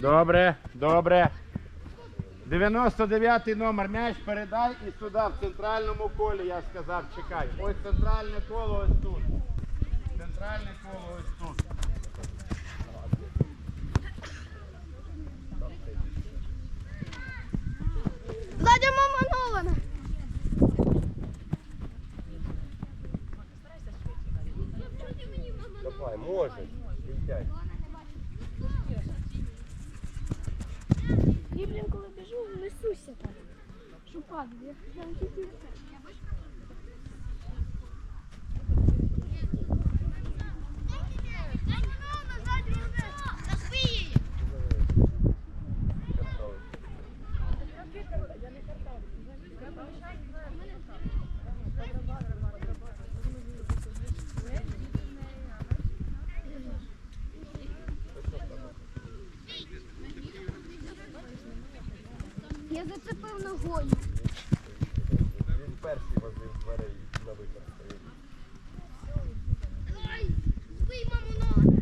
Добре, добре. 99 номер м'яч передай і сюди, в центральному колі, я сказав, чекай. Ось центральне коло ось тут. Центральне коло ось тут. Ззаді мама Нолана. Давай, може. Летять. Коли біжу, несуся там. Шупак, я зацепив ногою. Він перший возив дверей на вихід стоїть. Ай, збий маму.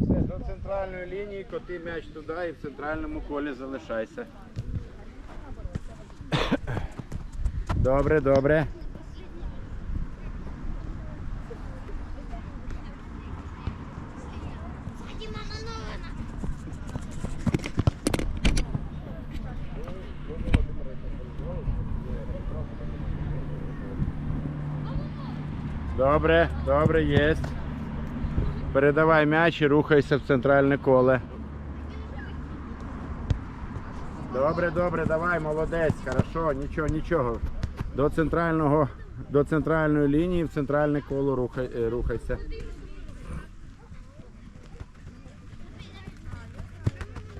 Все, до центральної лінії, коти м'яч туди і в центральному колі залишайся. Добре, добре. Добре, добре, є. Передавай м'яч і рухайся в центральне коле. Добре, добре, давай, молодець, хорошо, нічого, нічого. До центрального, до центральної лінії в центральне коло рухай, е, рухайся.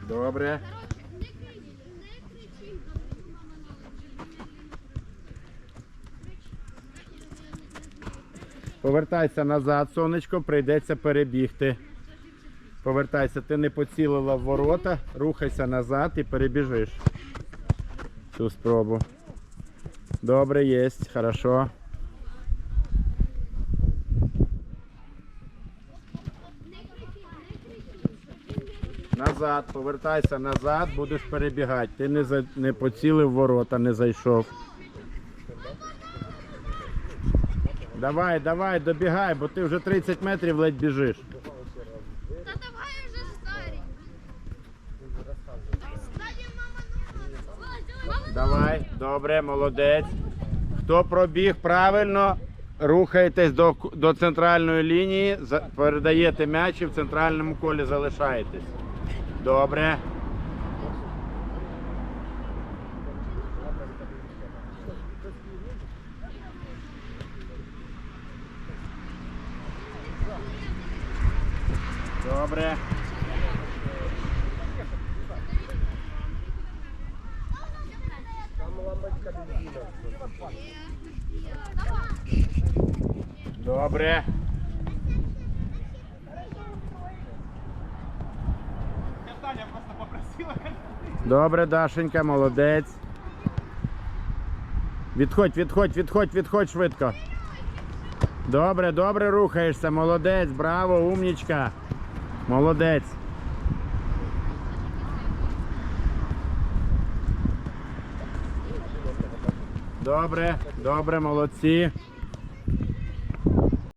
Добре. Повертайся назад, сонечко, прийдеться перебігти. Повертайся, ти не поцілила в ворота, рухайся назад і перебіжиш. Цю спробу. Добре, є, хорошо. Назад, повертайся назад, будеш перебігати. Ти не, за... не поцілив ворота, не зайшов. Давай, давай, добігай, бо ти вже 30 метрів ледь біжиш. Давай, добре, молодець. Хто пробіг правильно, рухайтесь до, до центральної лінії, передаєте м'яч і в центральному колі залишаєтесь. Добре. Добре. Добре. просто попросила Добре, Дашенька, молодець. Відходь, відходь, відходь, відходь швидко. Добре, добре рухаєшся, молодець, браво, умнічка. Молодець. Добре, добре, молодці.